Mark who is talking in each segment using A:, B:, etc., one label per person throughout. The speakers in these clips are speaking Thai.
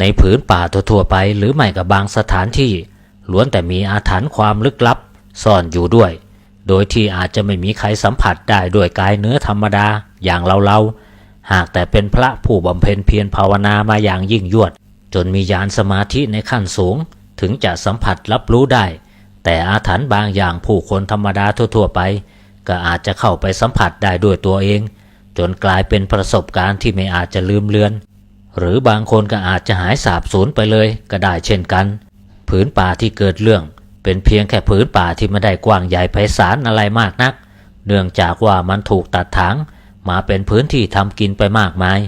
A: ในผืนป่าทั่วๆไปหรือไม่กับบางสถานที่ ล้วนแต่มีอาถรรพ์ความลึกลับ ซ่อนอยู่ด้วย โดยที่อาจจะไม่มีใครสัมผัสได้ด้วยกายเนื้อธรรมดาอย่างเราๆ หากแต่เป็นพระผู้บำเพ็ญเพียรภาวนามาอย่างยิ่งยวด จนมีญาณสมาธิในขั้นสูง ถึงจะสัมผัสรับรู้ได้ แต่อาถรรพ์บางอย่างผู้คนธรรมดาทั่วๆไป ก็อาจจะเข้าไปสัมผัสได้ด้วยตัวเอง จนกลายเป็นประสบการณ์ที่ไม่อาจจะลืมเลือน หรือบางคนก็อาจจะหายสาบสูญไปเลยก็ได้เช่นกัน ผืนป่าที่เกิดเรื่อง เป็นเพียงแค่ผืนป่าที่ไม่ได้กว้างใหญ่ไพศาลอะไรมากนัก เนื่องจากว่ามันถูกตัดถางมาเป็นพื้นที่ทำกินไปมากมาย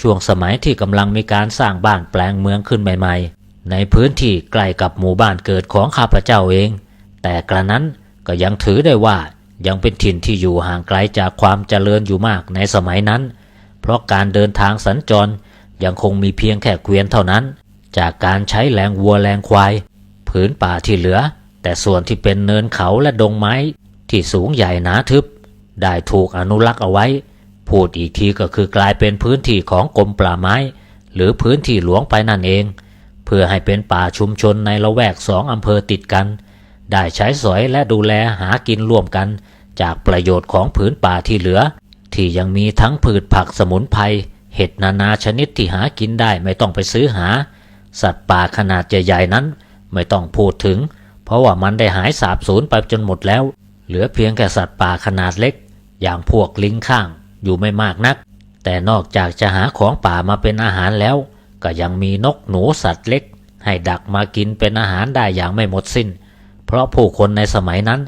A: ช่วงสมัยที่กำลังมีการสร้างบ้านแปลงเมืองขึ้นใหม่ ๆ ในพื้นที่ใกล้กับหมู่บ้านเกิดของข้าพเจ้าเอง แต่กระนั้นก็ยังถือได้ว่ายังเป็นถิ่นที่อยู่ห่างไกลจากความเจริญอยู่มากในสมัยนั้น เพราะการเดินทางสัญจร ยังคงมีเพียงแค่เกวียนเท่านั้น จากการใช้แรงวัวแรงควายผืนป่าที่เหลือ แต่ส่วนที่เป็นเนินเขาและดงไม้ ที่สูงใหญ่หนาทึบ ได้ถูกอนุรักษ์เอาไว้ พูดอีกทีก็คือกลายเป็นพื้นที่ของกรมป่าไม้ หรือพื้นที่หลวงไปนั่นเอง เพื่อให้เป็นป่าชุมชนในละแวกสองอำเภอติดกัน ได้ใช้สอยและดูแลหากินร่วมกัน จากประโยชน์ของผืนป่าที่เหลือ ที่ยังมีทั้งพืชผักสมุนไพร เห็ดนานาชนิดที่หากินได้ไม่ต้องไปซื้อหา สัตว์ป่าขนาดใหญ่ๆนั้น ไม่ต้องพูดถึง เพราะว่ามันได้หายสาบสูญไปจนหมดแล้ว เหลือเพียงแค่สัตว์ป่าขนาดเล็ก อย่างพวกลิงข้างอยู่ไม่มากนัก แต่นอกจากจะหาของป่ามาเป็นอาหารแล้ว ก็ยังมีนกหนูสัตว์เล็ก ให้ดักมากินเป็นอาหารได้อย่างไม่หมดสิ้น เพราะผู้คนในสมัยนั้น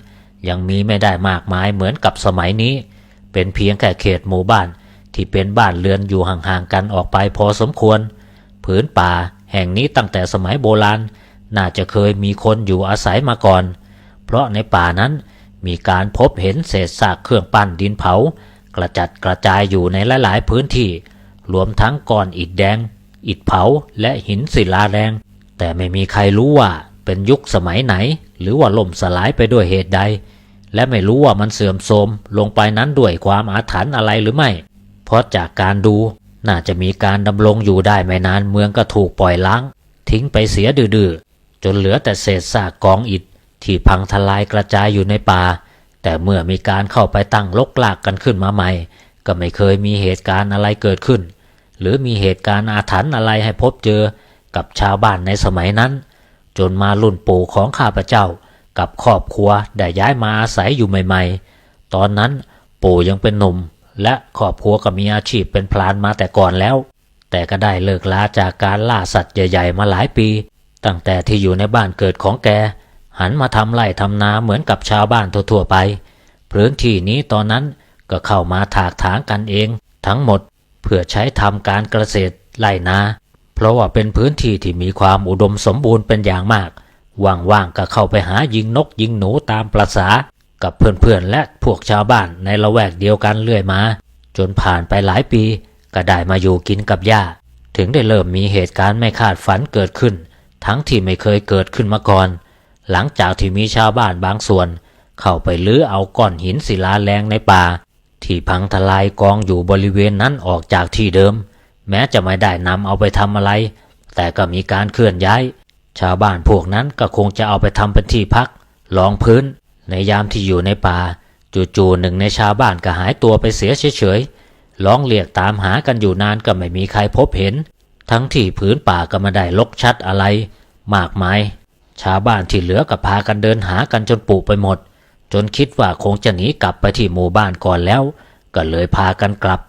A: ยังมีไม่ได้มากมายเหมือนกับสมัยนี้ เป็นเพียงแค่เขตหมู่บ้าน ที่เป็นบ้านเรือนอยู่ห่างๆกันออกไปพอสมควร ผืนป่าแห่งนี้ตั้งแต่สมัยโบราณ น่าจะเคยมีคนอยู่อาศัยมาก่อน เพราะในป่านั้นมีการพบเห็นเศษซากเครื่องปั้นดินเผา กระจัดกระจายอยู่ในหลาย ๆ พื้นที่ รวมทั้งก้อนอิฐแดง อิฐเผาและหินศิลาแดง แต่ไม่มีใครรู้ว่าเป็นยุคสมัยไหน หรือว่าล่มสลายไปด้วยเหตุใด และไม่รู้ว่ามันเสื่อมโทรมลงไปนั้นด้วยความอาถรรพ์อะไรหรือไม่ เพราะจากการดูน่าจะมีการดำรงอยู่ได้ไม่นานเมืองก็ถูกปล่อยล้าง ทิ้งไปเสียดื้อจนเหลือแต่เศษซากกองอิฐที่พังทลายกระจายอยู่ในป่า แต่เมื่อมีการเข้าไปตั้งลกลากกันขึ้นมาใหม่ ก็ไม่เคยมีเหตุการณ์อะไรเกิดขึ้น หรือมีเหตุการณ์อาถรรพ์อะไรให้พบเจอกับชาวบ้านในสมัยนั้น จนมารุ่นปู่ของข้าพเจ้า กับครอบครัวได้ย้ายมาอาศัยอยู่ใหม่ ๆ ตอนนั้นปู่ยังเป็นหนุ่ม และครอบครัวก็มีอาชีพเป็นพลานมาแต่ก่อนแล้ว แต่ก็ได้เลิกลาจากการล่าสัตว์ใหญ่ ๆ มาหลายปี ตั้งแต่ที่อยู่ในบ้านเกิดของแก หันมาทำไร่ทำนาเหมือนกับชาวบ้านทั่วๆไปพื้นที่นี้ตอนนั้นก็เข้ามาถากถางกันเอง ทั้งหมดเพื่อใช้ทำการเกษตรไร่นาเพราะว่าเป็นพื้นที่ที่มีความอุดมสมบูรณ์เป็นอย่างมากว่างๆก็เข้าไปหายิงนกยิงหนูตามประษา กับเพื่อนๆ และพวกชาวบ้านในละแวกเดียวกันเรื่อยมา จนผ่านไปหลายปี ก็ได้มาอยู่กินกับย่า ถึงได้เริ่มมีเหตุการณ์ไม่คาดฝันเกิดขึ้น ทั้งที่ไม่เคยเกิดขึ้นมาก่อน หลังจากที่มีชาวบ้านบางส่วน เข้าไปลื้อเอาก้อนหินศิลาแรงในป่า ที่พังทลายกองอยู่บริเวณนั้นออกจากที่เดิม แม้จะไม่ได้นำเอาไปทำอะไร แต่ก็มีการเคลื่อนย้าย ชาวบ้านพวกนั้นก็คงจะเอาไปทำเป็นที่พักรองพื้น ในยามที่อยู่ในป่า จู่ๆหนึ่งในชาวบ้านก็หายตัวไปเสียเฉยๆร้องเรียกตามหากันอยู่นานก็ไม่มีใครพบเห็น ทั้งที่ผืนป่าก็ไม่ได้ลกชัดอะไร มากมาย ชาวบ้านที่เหลือก็พากันเดินหากันจนปุไปหมด จนคิดว่าคงจะหนีกลับไปที่หมู่บ้านก่อนแล้ว ก็เลยพากันกลับ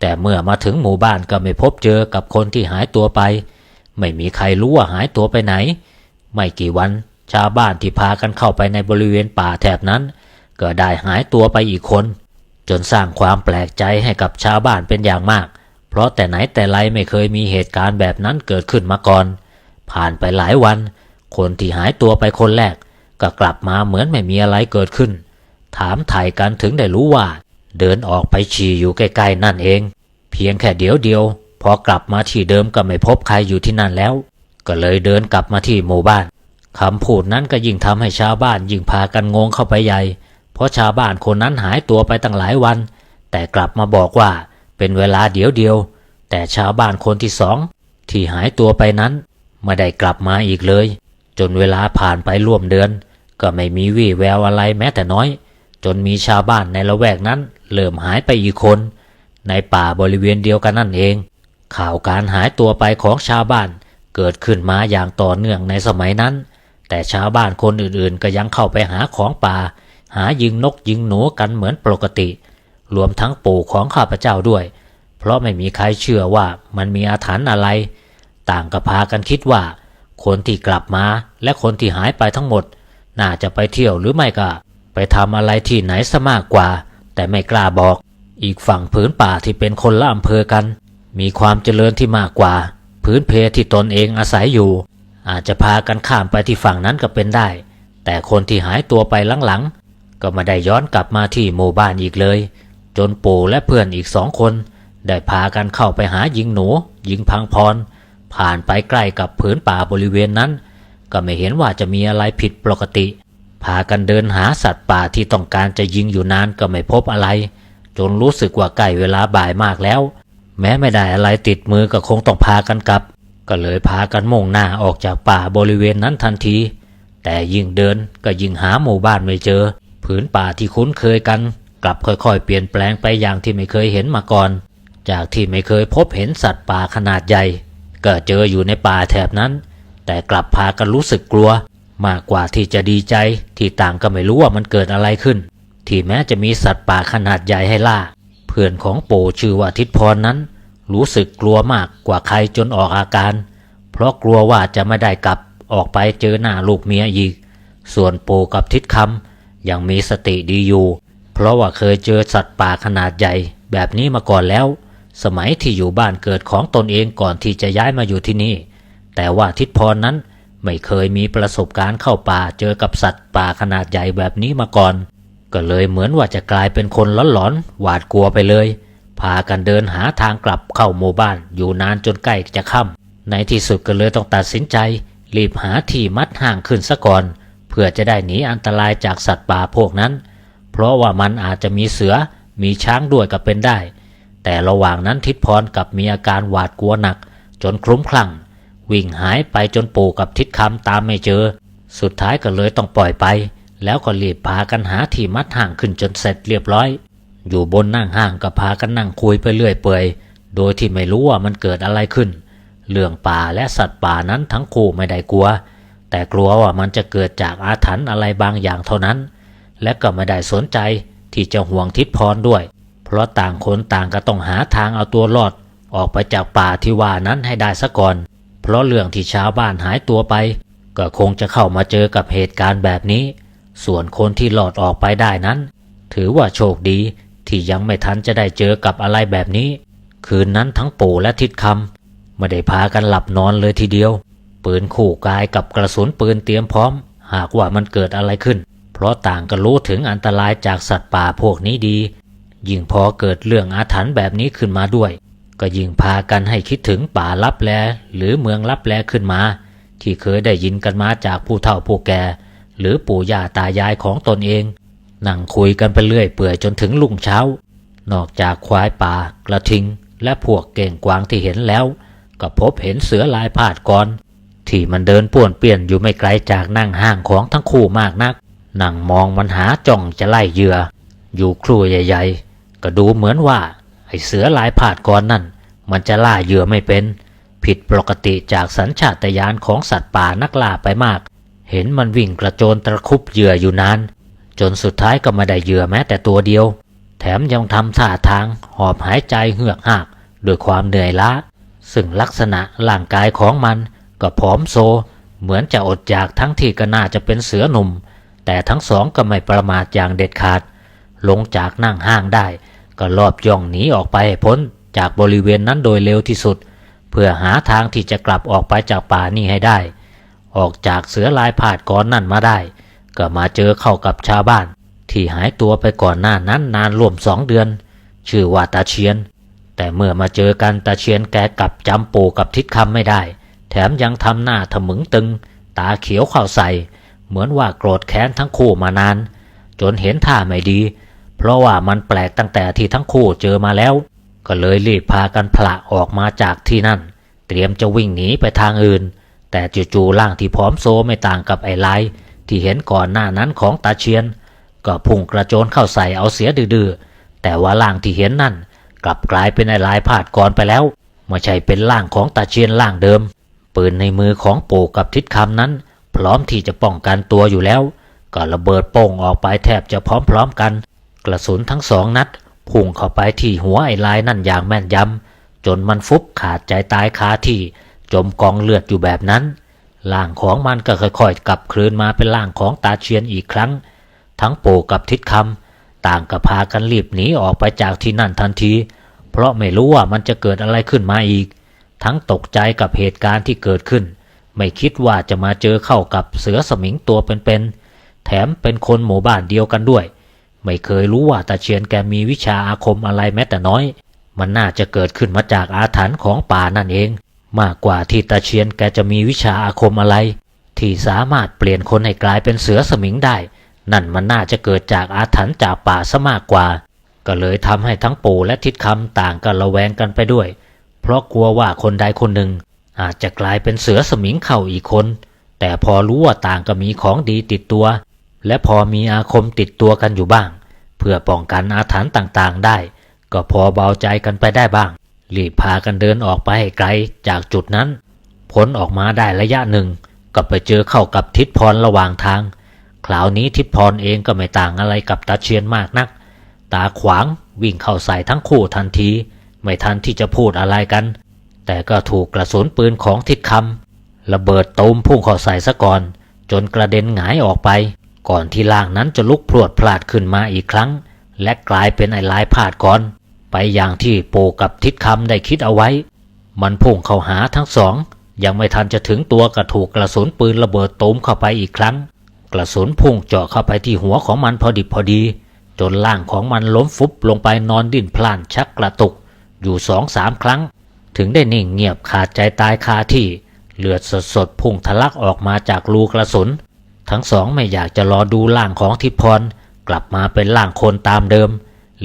A: แต่เมื่อมาถึงหมู่บ้านก็ไม่พบเจอกับคนที่หายตัวไป ไม่มีใครรู้ว่าหายตัวไปไหน ไม่กี่วัน ชาวบ้านที่พากันเข้าไปในบริเวณป่าแถบนั้น ก็ได้หายตัวไปอีกคน จนสร้างความแปลกใจให้กับชาวบ้านเป็นอย่างมาก เพราะแต่ไหนแต่ไรไม่เคยมีเหตุการณ์แบบนั้นเกิดขึ้นมาก่อน ผ่านไปหลายวัน คนที่หายตัวไปคนแรก ก็กลับมาเหมือนไม่มีอะไรเกิดขึ้น ถามถ่ายกันถึงได้รู้ว่า เดินออกไปฉี่อยู่ใกล้ๆนั่นเอง เพียงแค่เดียวเดียวพอกลับมาที่เดิมก็ไม่พบใครอยู่ที่นั่นแล้ว ก็เลยเดินกลับมาที่หมู่บ้าน คำพูดนั้นก็ยิ่งทำให้ชาวบ้านยิ่งพากันงงเข้าไปใหญ่ เพราะชาวบ้านคนนั้นหายตัวไปตั้งหลายวัน แต่กลับมาบอกว่าเป็นเวลาเดียวเดียว แต่ชาวบ้านคนที่สองที่หายตัวไปนั้นไม่ได้กลับมาอีกเลย จนเวลาผ่านไปร่วมเดือน ก็ไม่มีวี่แววอะไรแม้แต่น้อย จนมีชาวบ้านในละแวกนั้นเริ่มหายไปอีกคน ในป่าบริเวณเดียวกันนั่นเอง ข่าวการหายตัวไปของชาวบ้านเกิดขึ้นมาอย่างต่อเนื่องในสมัยนั้น แต่ชาวบ้านคนอื่นๆ ก็ยังเข้าไปหาของป่า หายิงนกยิงหนูกันเหมือนปกติ รวมทั้งปู่ของข้าพเจ้าด้วย เพราะไม่มีใครเชื่อว่ามันมีอาถรรพ์อะไร ต่างก็พากันคิดว่า คนที่กลับมาและคนที่หายไปทั้งหมด น่าจะไปเที่ยวหรือไม่ก็ ไปทำอะไรที่ไหนซะมากกว่า แต่ไม่กล้าบอก อีกฝั่งผืนป่าที่เป็นคนละอำเภอกัน มีความเจริญที่มากกว่า พื้นเพที่ตนเองอาศัยอยู่ อาจจะพากันข้ามไปที่ฝั่งนั้นก็เป็นได้ แต่คนที่หายตัวไปหลังๆ ก็ไม่ได้ย้อนกลับมาที่หมู่บ้านอีกเลย จนปู่และเพื่อนอีกสองคน ได้พากันเข้าไปหายิงหนูยิงพังพร ผ่านไปใกล้กับผืนป่าบริเวณนั้น ก็ไม่เห็นว่าจะมีอะไรผิดปกติ พากันเดินหาสัตว์ป่าที่ต้องการจะยิงอยู่นานก็ไม่พบอะไร จนรู้สึกว่าใกล้เวลาบ่ายมากแล้ว แม้ไม่ได้อะไรติดมือก็คงต้องพากันกลับ ก็เลยพากันมุ่งหน้าออกจากป่าบริเวณนั้นทันที แต่ยิ่งเดินก็ยิ่งหาหมู่บ้านไม่เจอ ผืนป่าที่คุ้นเคยกัน กลับค่อยๆ เปลี่ยนแปลงไปอย่างที่ไม่เคยเห็นมาก่อน จากที่ไม่เคยพบเห็นสัตว์ป่าขนาดใหญ่ ก็เจออยู่ในป่าแถบนั้น แต่กลับพากันรู้สึกกลัว มากกว่าที่จะดีใจที่ต่างก็ไม่รู้ว่ามันเกิดอะไรขึ้น ที่แม้จะมีสัตว์ป่าขนาดใหญ่ให้ล่า เพื่อนของปู่ชื่อว่าทิดพรนั้น รู้สึกกลัวมากกว่าใครจนออกอาการ เพราะกลัวว่าจะไม่ได้กลับออกไปเจอหน้าลูกเมียอีก ส่วนปู่กับทิดคำยังมีสติดีอยู่ เพราะว่าเคยเจอสัตว์ป่าขนาดใหญ่ แบบนี้มาก่อนแล้ว สมัยที่อยู่บ้านเกิดของตนเองก่อนที่จะย้ายมาอยู่ที่นี่ แต่ว่าทิดพรนั้นไม่เคยมีประสบการณ์เข้าป่าเจอกับสัตว์ป่าขนาดใหญ่แบบนี้มาก่อน ก็เลยเหมือนว่าจะกลายเป็นคนหลอนๆหวาดกลัวไปเลย พากันเดินหาทางกลับเข้าหมู่บ้านอยู่นานจนใกล้จะค่ำในที่สุดก็เลยต้องตัดสินใจ รีบหาที่มัดห่างขึ้นซะก่อน เพื่อจะได้หนีอันตรายจากสัตว์ป่าพวกนั้น เพราะว่ามันอาจจะมีเสือมีช้างด้วยก็เป็นได้ แต่ระหว่างนั้นทิดพรกับมีอาการหวาดกลัวหนัก จนคลุ้มคลั่ง วิ่งหายไปจนปู่กับทิดคำตามไม่เจอ สุดท้ายก็เลยต้องปล่อยไป แล้วก็รีบพากันหาที่มัดห่างขึ้นจนเสร็จเรียบร้อย อยู่บนนั่งห่างก็พากันนั่งคุยไปเรื่อยเปื่อยโดยที่ไม่รู้ว่ามันเกิดอะไรขึ้น เรื่องป่าและสัตว์ป่านั้นทั้งคู่ไม่ได้กลัว แต่กลัวว่ามันจะเกิดจากอาถรรพ์อะไรบางอย่างเท่านั้น และก็ไม่ได้สนใจที่จะห่วงทิศพรด้วย เพราะต่างคนต่างก็ต้องหาทางเอาตัวรอด ออกไปจากป่าที่ว่านั้นให้ได้ซะก่อน เพราะเรื่องที่ชาวบ้านหายตัวไป ก็คงจะเข้ามาเจอกับเหตุการณ์แบบนี้ ส่วนคนที่หลอดออกไปได้นั้น ถือว่าโชคดี ที่ยังไม่ทันจะได้เจอกับอะไรแบบนี้ คืนนั้นทั้งปู่และทิดคำไม่ได้พากันหลับนอนเลยทีเดียว ปืนคู่กายกับกระสุนปืนเตรียมพร้อม หากว่ามันเกิดอะไรขึ้น เพราะต่างก็รู้ถึงอันตรายจากสัตว์ป่าพวกนี้ดี ยิ่งพอเกิดเรื่องอาถรรพ์แบบนี้ขึ้นมาด้วย ก็ยิ่งพากันให้คิดถึงป่าลับแล หรือเมืองลับแลขึ้นมา ที่เคยได้ยินกันมาจากผู้เฒ่าผู้แก่ หรือปู่ย่าตายายของตนเอง นั่งคุยกันไปเรื่อยเปื่อยจนถึงรุ่งเช้า นอกจากควายป่ากระทิง และพวกเก่งกวางที่เห็นแล้ว ก็พบเห็นเสือลายพาดก่อน ที่มันเดินป่วนเปี้ยนอยู่ไม่ไกลจากนั่งห้างของทั้งคู่มากนัก นั่งมองมันหาจ้องจะไล่เหยื่อ อยู่ครู่ใหญ่ ๆ ก็ดูเหมือนว่าไอเสือลายพาดก่อนนั่น มันจะล่าเหยื่อไม่เป็น ผิดปกติจากสัญชาตญาณของสัตว์ป่านักล่าไปมาก เห็นมันวิ่งกระโจนตะคุบเหยื่ออยู่นาน จนสุดท้ายก็ไม่ได้เหยื่อแม้แต่ตัวเดียว แถมยังทำท่าทางหอบหายใจเหือกหากด้วยความเหนื่อยล้า ซึ่งลักษณะร่างกายของมันก็ผอมโซ เหมือนจะอดอยากทั้งที่ก็น่าจะเป็นเสือหนุ่ม แต่ทั้งสองก็ไม่ประมาทอย่างเด็ดขาด ลงจากนั่งห้างได้ ก็รอบย่องหนีออกไปให้พ้นจากบริเวณนั้นโดยเร็วที่สุด เพื่อหาทางที่จะกลับออกไปจากป่านี้ให้ได้ ออกจากเสือลายผาดก้อนนั่นมาได้ ก็มาเจอเข้ากับชาวบ้าน ที่หายตัวไปก่อนหน้านั้นนานรวมสองเดือน ชื่อว่าตาเชียน แต่เมื่อมาเจอกันตาเชียนแกกลับจำปู่กับทิศคำไม่ได้ แถมยังทำหน้าถมึงตึง ตาเขียวเข้าใส่ เหมือนว่าโกรธแค้นทั้งคู่มานาน จนเห็นท่าไม่ดี เพราะว่ามันแปลกตั้งแต่ที่ทั้งคู่เจอมาแล้ว ก็เลยรีบพากันผละออกมาจากที่นั่น เตรียมจะวิ่งหนีไปทางอื่น แต่จู่ๆร่างที่ผอมโซไม่ต่างกับไอ้ลาย ที่เห็นก่อนหน้านั้นของตาเชียน ก็พุ่งกระโจนเข้าใส่เอาเสียดื้อแต่ว่าร่างที่เห็นนั่น กลับกลายเป็นไอ้ลายพาดก่อนไปแล้วไม่ใช่เป็นร่างของตาเชียนร่างเดิม ปืนในมือของปู่กับทิศคำนั้น พร้อมที่จะป้องกันตัวอยู่แล้ว ก็ระเบิดโป่งออกไปแทบจะพร้อมๆกัน กระสุนทั้งสองนัดพุ่งเข้าไปที่หัวไอ้ลายนั่นอย่างแม่นยำจนมันฟุบขาดใจตายคาที่จมกองเลือดอยู่แบบนั้น ร่างของมันก็ค่อยๆกลับคืนมาเป็นร่างของตาเชียนอีกครั้ง ทั้งปู่กับทิศคำต่างก็พากันรีบหนีออกไปจากที่นั่นทันที เพราะไม่รู้ว่ามันจะเกิดอะไรขึ้นมาอีก ทั้งตกใจกับเหตุการณ์ที่เกิดขึ้น ไม่คิดว่าจะมาเจอเข้ากับเสือสมิงตัวเป็นๆแถมเป็นคนหมู่บ้านเดียวกันด้วย ไม่เคยรู้ว่าตาเชียนแกมีวิชาอาคมอะไรแม้แต่น้อย มันน่าจะเกิดขึ้นมาจากอาถรรพ์ของป่านั่นเอง มากกว่าที่ตาเชียนแกจะมีวิชาอาคมอะไร ที่สามารถเปลี่ยนคนให้กลายเป็นเสือสมิงได้ นั่นมันน่าจะเกิดจากอาถรรพ์จากป่าซะมากกว่า ก็เลยทำให้ทั้งปู่และทิศคำต่างกันระแวงกันไปด้วย เพราะกลัวว่าคนใดคนหนึ่ง อาจจะกลายเป็นเสือสมิงเข้าอีกคน แต่พอรู้ว่าต่างก็มีของดีติดตัว และพอมีอาคมติดตัวกันอยู่บ้าง เพื่อป้องกันอาถรรพ์ต่างๆได้ ก็พอเบาใจกันไปได้บ้าง รีบพากันเดินออกไปให้ไกลจากจุดนั้น พ้นออกมาได้ระยะหนึ่ง ก็ไปเจอเข้ากับทิศพรระหว่างทาง คราวนี้ทิศพรเองก็ไม่ต่างอะไรกับตาเชียนมากนัก ตาขวางวิ่งเข้าใส่ทั้งคู่ทันที ไม่ทันที่จะพูดอะไรกัน แต่ก็ถูกกระสุนปืนของทิศคำระเบิดตูมพุ่งเข้าใส่ซะก่อน จนกระเด็นหงายออกไป ก่อนที่ล่างนั้นจะลุกพรวดพลาดขึ้นมาอีกครั้ง และกลายเป็นไอ้ลายพาดก่อน ไปอย่างที่ปู่กับทิศคำได้คิดเอาไว้ มันพุ่งเข้าหาทั้งสอง ยังไม่ทันจะถึงตัวก็ถูกกระสุนปืนระเบิดตูมเข้าไปอีกครั้ง กระสุนพุ่งเจาะเข้าไปที่หัวของมันพอดิบพอดี จนร่างของมันล้มฟุบลงไปนอนดิ้นพล่านชักกระตุก อยู่สองสามครั้ง ถึงได้นิ่งเงียบขาดใจตายคาที่ เลือดสดๆพุ่งทะลักออกมาจากรูกระสุน ทั้งสองไม่อยากจะรอดูร่างของทิพพรกลับมาเป็นร่างคนตามเดิม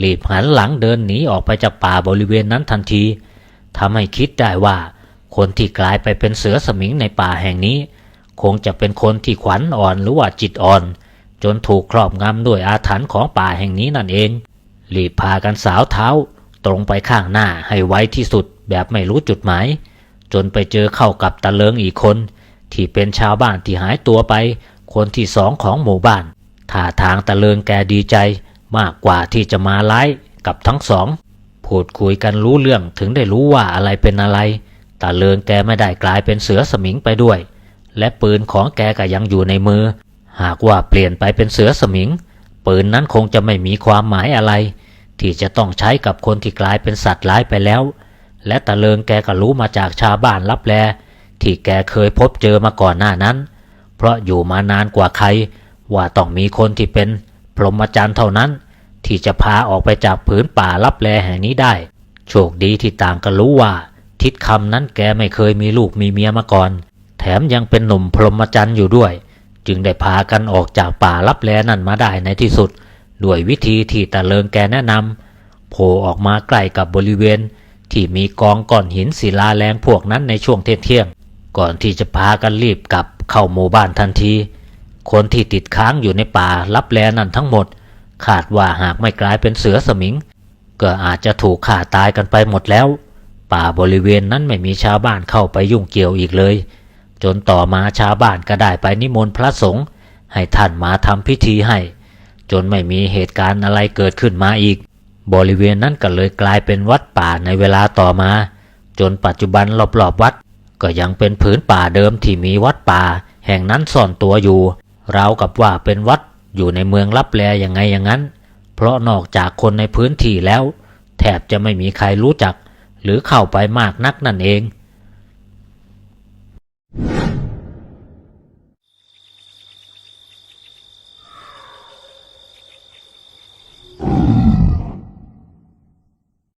A: รีบหันหลังเดินหนีออกไปจากป่าบริเวณนั้นทันทีทำให้คิดได้ว่า คนที่กลายไปเป็นเสือสมิงในป่าแห่งนี้ คงจะเป็นคนที่ขวัญอ่อนหรือว่าจิตอ่อน จนถูกครอบงำด้วยอาถรรพ์ของป่าแห่งนี้นั่นเองรีบพากันสาวเท้า ตรงไปข้างหน้าให้ไวที่สุดแบบไม่รู้จุดหมาย จนไปเจอเข้ากับตะเลิงอีกคน ที่เป็นชาวบ้านที่หายตัวไป คนที่สองของหมู่บ้านท่าทางตะเลิงแกดีใจ มากกว่าที่จะมาไล่กับทั้งสอง พูดคุยกันรู้เรื่องถึงได้รู้ว่าอะไรเป็นอะไรตาเลิงแกไม่ได้กลายเป็นเสือสมิงไปด้วย และปืนของแกก็ยังอยู่ในมือ หากว่าเปลี่ยนไปเป็นเสือสมิง ปืนนั้นคงจะไม่มีความหมายอะไร ที่จะต้องใช้กับคนที่กลายเป็นสัตว์ร้ายไปแล้ว และตะเลิงแกก็รู้มาจากชาวบ้านรับแลที่แกเคยพบเจอมาก่อนหน้านั้น เพราะอยู่มานานกว่าใครว่าต้องมีคนที่เป็น พรหมจรรย์เท่านั้น ที่จะพาออกไปจากผืนป่ารับแลแห่งนี้ได้ โชคดีที่ต่างก็รู้ว่า ทิศคำนั้นแกไม่เคยมีลูกมีเมียมาก่อน แถมยังเป็นหนุ่มพรหมจรรย์อยู่ด้วย จึงได้พากันออกจากป่ารับแลนั่นมาได้ในที่สุด ด้วยวิธีที่ตะเลิงแกแนะนำโผล่ออกมาใกล้กับบริเวณ ที่มีกองก้อนหินศิลาแรงพวกนั้นในช่วงเที่ยงก่อนที่จะพากันรีบกลับเข้าหมู่บ้านทันที คนที่ติดค้างอยู่ในป่ารับแลนั่นทั้งหมดคาดว่าหากไม่กลายเป็นเสือสมิง ก็อาจจะถูกฆ่าตายกันไปหมดแล้ว ป่าบริเวณนั้นไม่มีชาวบ้านเข้าไปยุ่งเกี่ยวอีกเลย จนต่อมาชาวบ้านก็ได้ไปนิมนต์พระสงฆ์ให้ท่านมาทำพิธีให้ จนไม่มีเหตุการณ์อะไรเกิดขึ้นมาอีก บริเวณนั้นก็เลยกลายเป็นวัดป่าในเวลาต่อมา จนปัจจุบันรอบๆวัด ก็ยังเป็นผืนป่าเดิมที่มีวัดป่า แห่งนั้นซ่อนตัวอยู่ ราวกับว่าเป็นวัดอยู่ในเมืองลับแลยังไงอย่างนั้น เพราะนอกจากคนในพื้นที่แล้ว แทบจะไม่มีใครรู้จัก หรือเข้าไปมากนักนั่นเอง